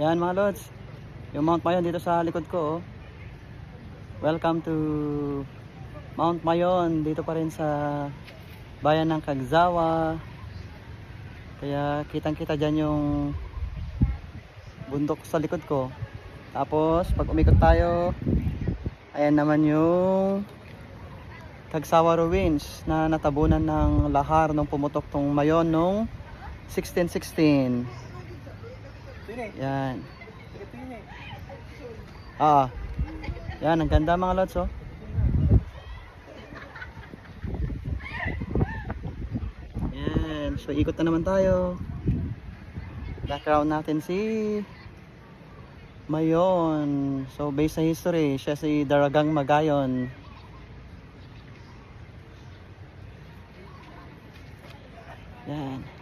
Yan mga lods. Yung Mount Mayon dito sa likod ko. oh. Welcome to Mount Mayon. Dito pa rin sa bayan ng Kagzawa. Kaya kitang kita dyan yung bundok sa likod ko. Tapos pag umikot tayo, ayan naman yung Kagsawa Ruins na natabunan ng lahar nung pumutok tong Mayon nung 1616. Yan. Ah. Yan, ang ganda mga lods oh. Yan, so ikot na naman tayo. Background natin si Mayon. So based sa history, siya si Daragang Magayon. Yan.